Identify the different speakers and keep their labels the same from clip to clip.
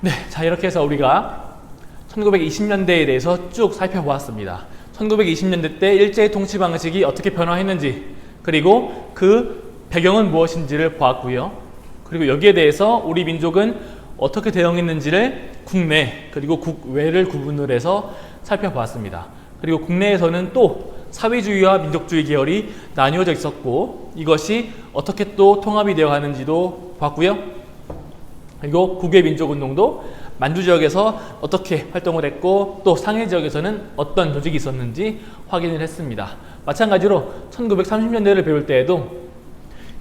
Speaker 1: 네, 자 이렇게 해서 우리가 1920년대에 대해서 쭉 살펴보았습니다. 1920년대 때 일제 통치 방식이 어떻게 변화했는지 그리고 그 배경은 무엇인지를 보았고요. 그리고 여기에 대해서 우리 민족은 어떻게 대응했는지를 국내 그리고 국외를 구분을 해서 살펴보았습니다. 그리고 국내에서는 또 사회주의와 민족주의 계열이 나뉘어져 있었고 이것이 어떻게 또 통합이 되어 가는지도 봤고요. 그리고 국외 민족운동도 만주 지역에서 어떻게 활동을 했고 또 상해 지역에서는 어떤 조직이 있었는지 확인을 했습니다. 마찬가지로 1930년대를 배울 때에도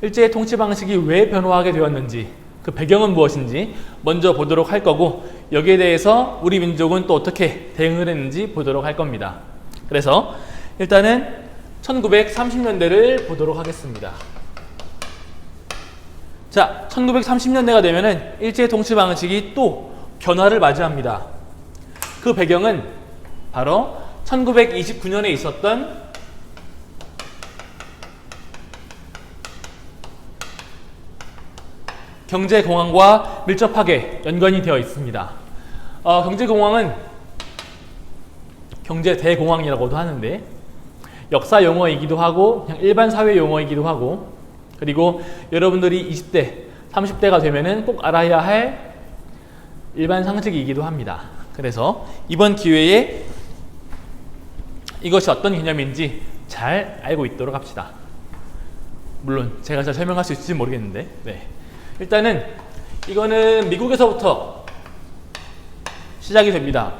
Speaker 1: 일제의 통치 방식이 왜 변화하게 되었는지 그 배경은 무엇인지 먼저 보도록 할 거고 여기에 대해서 우리 민족은 또 어떻게 대응을 했는지 보도록 할 겁니다. 그래서 일단은 1930년대를 보도록 하겠습니다. 자, 1930년대가 되면은 일제 통치 방식이 또 변화를 맞이합니다. 그 배경은 바로 1929년에 있었던 경제공황과 밀접하게 연관이 되어 있습니다. 어, 경제공황은 경제대공황이라고도 하는데 역사 용어이기도 하고 그냥 일반 사회 용어이기도 하고 그리고 여러분들이 20대, 30대가 되면은 꼭 알아야 할 일반 상식이기도 합니다. 그래서 이번 기회에 이것이 어떤 개념인지 잘 알고 있도록 합시다. 물론 제가 잘 설명할 수 있을지 모르겠는데, 네. 일단은 이거는 미국에서부터 시작이 됩니다.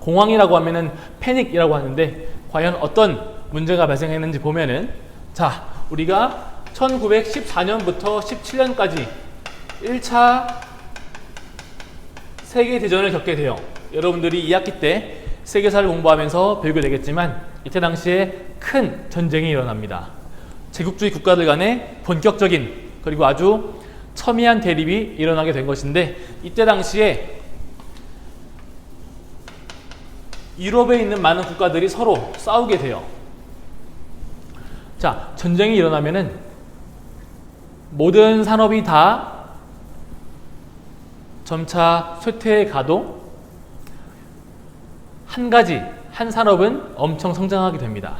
Speaker 1: 공황이라고 하면은 패닉이라고 하는데 과연 어떤 문제가 발생했는지 보면은 자 우리가 1914년부터 17년까지 1차 세계 대전을 겪게 돼요. 여러분들이 2학기 때 세계사를 공부하면서 배우게 되겠지만 이때 당시에 큰 전쟁이 일어납니다. 제국주의 국가들 간의 본격적인 그리고 아주 첨예한 대립이 일어나게 된 것인데 이때 당시에 유럽에 있는 많은 국가들이 서로 싸우게 돼요. 자, 전쟁이 일어나면은 모든 산업이 다 점차 쇠퇴해 가도 한 가지, 한 산업은 엄청 성장하게 됩니다.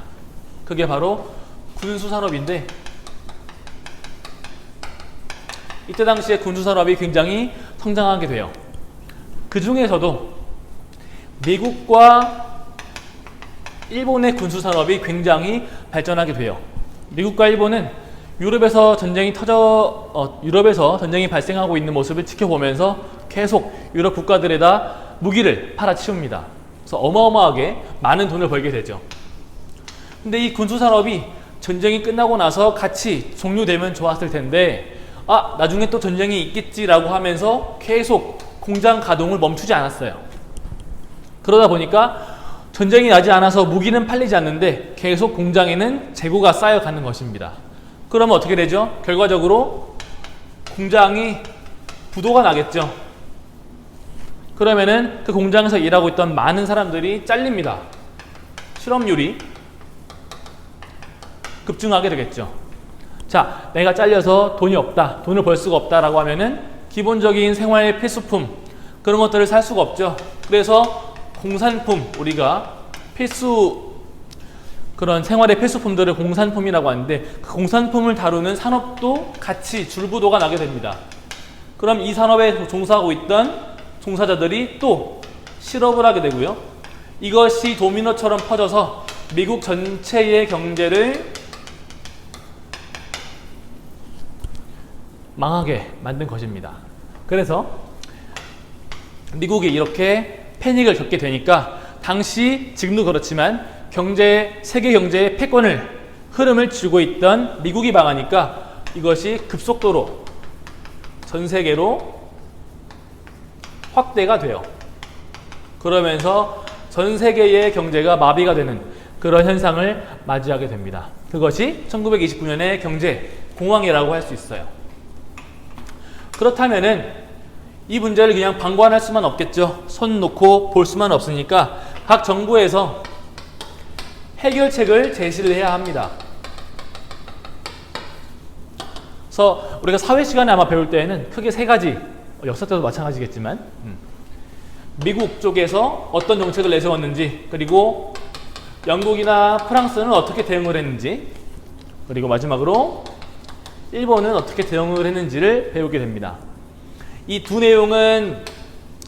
Speaker 1: 그게 바로 군수 산업인데 이때 당시에 군수 산업이 굉장히 성장하게 돼요. 그 중에서도 미국과 일본의 군수 산업이 굉장히 발전하게 돼요. 미국과 일본은 유럽에서 전쟁이 터져 어, 유럽에서 전쟁이 발생하고 있는 모습을 지켜보면서 계속 유럽 국가들에다 무기를 팔아치웁니다. 그래서 어마어마하게 많은 돈을 벌게 되죠. 근데 이 군수 산업이 전쟁이 끝나고 나서 같이 종료되면 좋았을 텐데 아 나중에 또 전쟁이 있겠지라고 하면서 계속 공장 가동을 멈추지 않았어요. 그러다 보니까 전쟁이 나지 않아서 무기는 팔리지 않는데 계속 공장에는 재고가 쌓여가는 것입니다. 그러면 어떻게 되죠? 결과적으로 공장이 부도가 나겠죠. 그러면은 그 공장에서 일하고 있던 많은 사람들이 잘립니다. 실업률이 급증하게 되겠죠. 자, 내가 잘려서 돈이 없다, 돈을 벌 수가 없다라고 하면은 기본적인 생활 필수품 그런 것들을 살 수가 없죠. 그래서 공산품 우리가 필수 그런 생활의 필수품들을 공산품이라고 하는데 그 공산품을 다루는 산업도 같이 줄부도가 나게 됩니다. 그럼 이 산업에 종사하고 있던 종사자들이 또 실업을 하게 되고요. 이것이 도미노처럼 퍼져서 미국 전체의 경제를 망하게 만든 것입니다. 그래서 미국이 이렇게 패닉을 겪게 되니까 당시 지금도 그렇지만 경제 세계 경제의 패권을 흐름을 쥐고 있던 미국이 망하니까 이것이 급속도로 전 세계로 확대가 돼요. 그러면서 전 세계의 경제가 마비가 되는 그런 현상을 맞이하게 됩니다. 그것이 1929년의 경제 공황이라고 할 수 있어요. 그렇다면은 이 문제를 그냥 방관할 수만 없겠죠. 손 놓고 볼 수만 없으니까 각 정부에서 해결책을 제시를 해야 합니다. 그래서 우리가 사회 시간에 아마 배울 때에는 크게 세 가지 어, 역사 때도 마찬가지겠지만 음. 미국 쪽에서 어떤 정책을 내세웠는지 그리고 영국이나 프랑스는 어떻게 대응을 했는지 그리고 마지막으로 일본은 어떻게 대응을 했는지를 배우게 됩니다. 이 두 내용은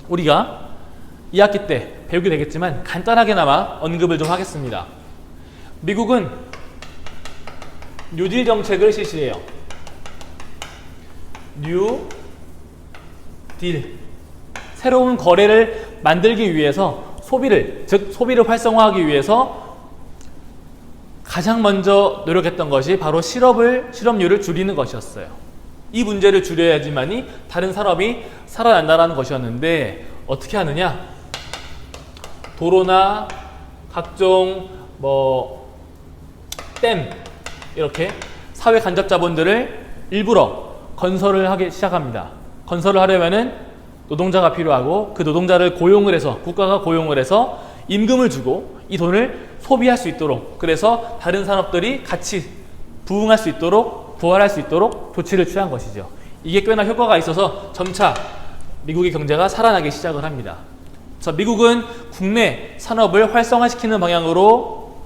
Speaker 1: 우리가 2학기 때 배우게 되겠지만 간단하게나마 언급을 좀 하겠습니다. 미국은 뉴딜 정책을 실시해요. 뉴 딜. 새로운 거래를 만들기 위해서 소비를, 즉 소비를 활성화하기 위해서 가장 먼저 노력했던 것이 바로 실업을, 실업률을 줄이는 것이었어요. 이 문제를 줄여야지만이 다른 산업이 살아난다는 것이었는데 어떻게 하느냐? 도로나 각종 뭐 댐 이렇게 사회 간접 자본들을 일부러 건설을 하기 시작합니다. 건설을 하려면은 노동자가 필요하고 그 노동자를 고용을 해서 국가가 고용을 해서 임금을 주고 이 돈을 소비할 수 있도록 그래서 다른 산업들이 같이 부흥할 수 있도록 부활할 수 있도록 조치를 취한 것이죠. 이게 꽤나 효과가 있어서 점차 미국의 경제가 살아나기 시작을 합니다. 자, 미국은 국내 산업을 활성화시키는 방향으로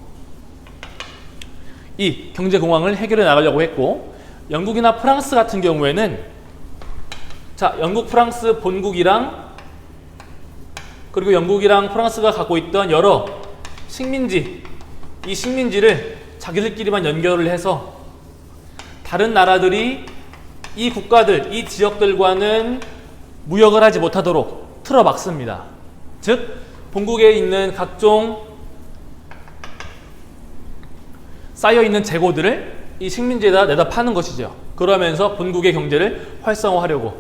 Speaker 1: 이 경제 공황을 해결해 나가려고 했고 영국이나 프랑스 같은 경우에는 자, 영국 프랑스 본국이랑 그리고 영국이랑 프랑스가 갖고 있던 여러 식민지 이 식민지를 자기들끼리만 연결을 해서 다른 나라들이 이 국가들, 이 지역들과는 무역을 하지 못하도록 틀어막습니다. 즉, 본국에 있는 각종 쌓여있는 재고들을 이 식민지에다 내다 파는 것이죠. 그러면서 본국의 경제를 활성화하려고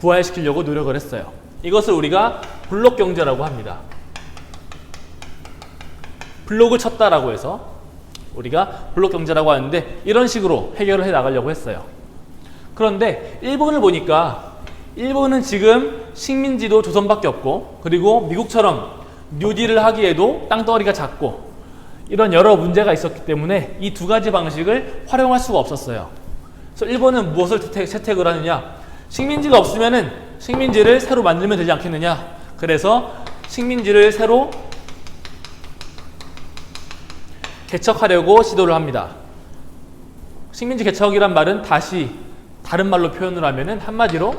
Speaker 1: 부활시키려고 노력을 했어요. 이것을 우리가 블록 경제라고 합니다. 블록을 쳤다라고 해서 우리가 블록 경제라고 하는데 이런 식으로 해결을 해 나가려고 했어요. 그런데 일본을 보니까 일본은 지금 식민지도 조선밖에 없고 그리고 미국처럼 뉴딜을 하기에도 땅덩어리가 작고 이런 여러 문제가 있었기 때문에 이 두 가지 방식을 활용할 수가 없었어요. 그래서 일본은 무엇을 채택, 을 하느냐? 식민지가 없으면은 식민지를 새로 만들면 되지 않겠느냐? 그래서 식민지를 새로 개척하려고 시도를 합니다. 식민지 개척이란 말은 다시 다른 말로 표현을 하면은 한마디로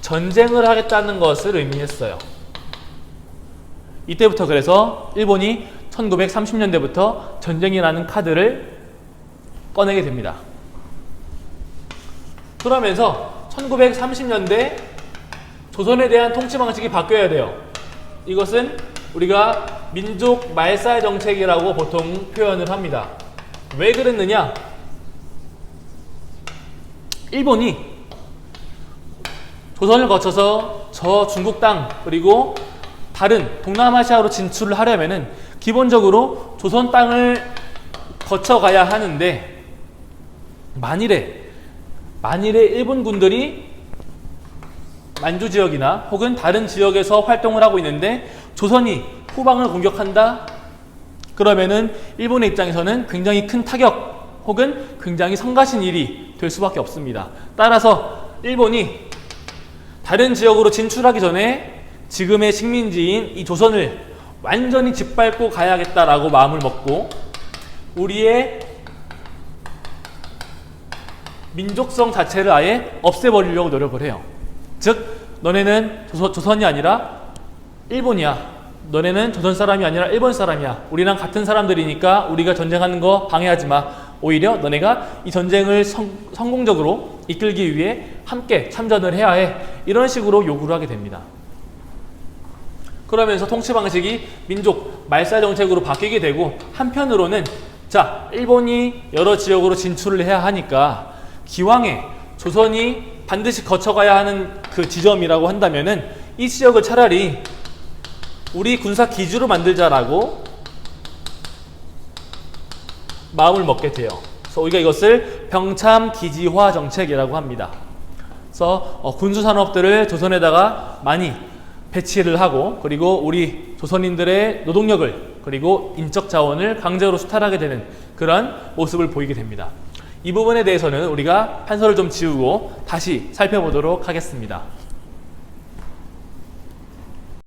Speaker 1: 전쟁을 하겠다는 것을 의미했어요. 이때부터 그래서 일본이 1930년대부터 전쟁이라는 카드를 꺼내게 됩니다. 그러면서 1930년대 조선에 대한 통치 방식이 바뀌어야 돼요. 이것은 우리가 민족 말살 정책이라고 보통 표현을 합니다. 왜 그랬느냐? 일본이 조선을 거쳐서 저 중국 땅 그리고 다른 동남아시아로 진출을 하려면은 기본적으로 조선 땅을 거쳐가야 하는데 만일에 만일에 일본 군들이 만주 지역이나 혹은 다른 지역에서 활동을 하고 있는데 조선이 후방을 공격한다 그러면은 일본의 입장에서는 굉장히 큰 타격 혹은 굉장히 성가신 일이 될 수밖에 없습니다. 따라서 일본이 다른 지역으로 진출하기 전에 지금의 식민지인 이 조선을 완전히 짓밟고 가야겠다라고 마음을 먹고 우리의 민족성 자체를 아예 없애버리려고 노력을 해요. 즉, 너네는 조선, 이 아니라 일본이야. 너네는 조선 사람이 아니라 일본 사람이야. 우리랑 같은 사람들이니까 우리가 전쟁하는 거 방해하지 마. 오히려 너네가 이 전쟁을 성, 성공적으로 이끌기 위해 함께 참전을 해야 해. 이런 식으로 요구를 하게 됩니다. 그러면서 통치 방식이 민족 말살 정책으로 바뀌게 되고 한편으로는 자 일본이 여러 지역으로 진출을 해야 하니까 기왕에 조선이 반드시 거쳐가야 하는 그 지점이라고 한다면은 이 지역을 차라리 우리 군사 기주로 만들자라고 마음을 먹게 돼요. 그래서 우리가 이것을 병참 기지화 정책이라고 합니다. 그래서 어, 군수 산업들을 조선에다가 많이 배치를 하고 그리고 우리 조선인들의 노동력을 그리고 인적 자원을 강제로 수탈하게 되는 그런 모습을 보이게 됩니다. 이 부분에 대해서는 우리가 판서를 좀 지우고 다시 살펴보도록 하겠습니다.